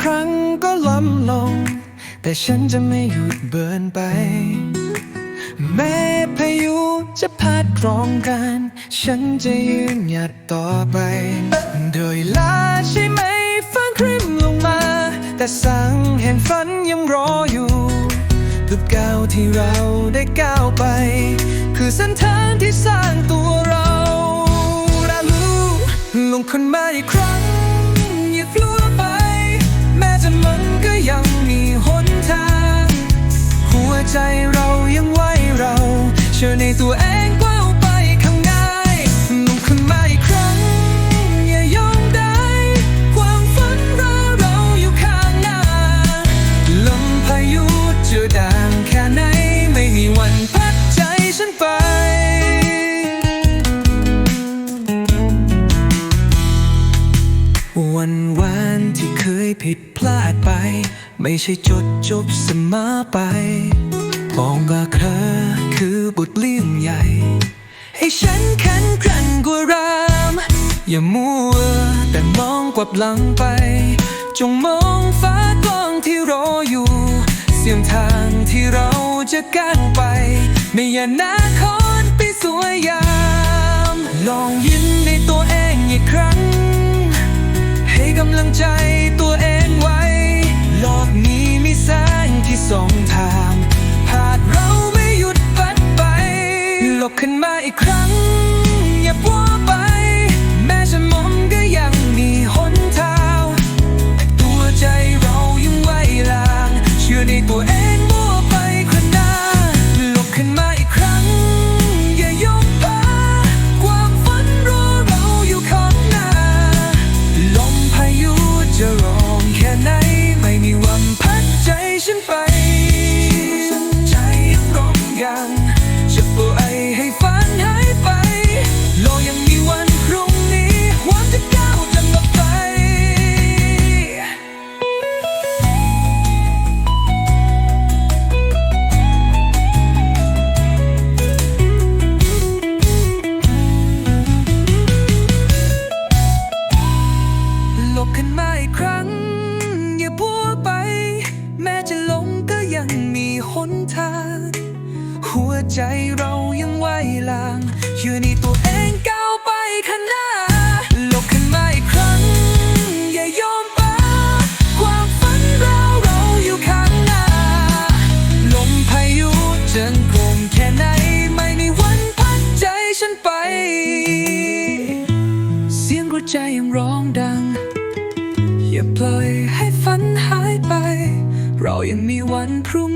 ครั้งก็ล้ำลง แต่ฉันจะไม่หยุดเบิร์นไป แม้พายุจะพัดกรองกัน ฉันจะยืนหยัดต่อไป โดยลาใช่ไหมฟ้าคริมลงมา แต่สังแห่งฝันยังรออยู่ทุกก้าวที่เราได้ก้าวไป คือเส้นทางที่สร้างตัว ตัวเองก้าวไปข้างหน้าลุกขึ้นมาอีกครั้ง อย่ายอมได้ ความฝันเราเราอยู่ข้างหน้า ลมพายุจะดังแค่ไหน ไม่มีวันพัดใจฉันไป วันวานที่เคยผิดพลาดไป ไม่ใช่จดจบเสมอไปมองว่าเธอคือบทเลี่ยง ใหญ่ ให้ฉันขันกรันกว่ารามอย่ามัวแต่มองกลับหลังไป จงมองฟ้ากล้องที่รออยู่ เสียงทางที่เราจะก้าวไป ไม่อย่านาคตไปสวยยาม ลองยิ้มในตัวเองอีกครั้ง ให้กำลังใจ ลบขึ้นมาอีกครั้ง อย่าพัวไป แม้จะหลงก็ยังมีหนทาง หัวใจเรายังไหวลาง อยู่ในตัวเองกัน อย่าปล่อยให้ฝันหายไป เรายังมีวันพรุ่ง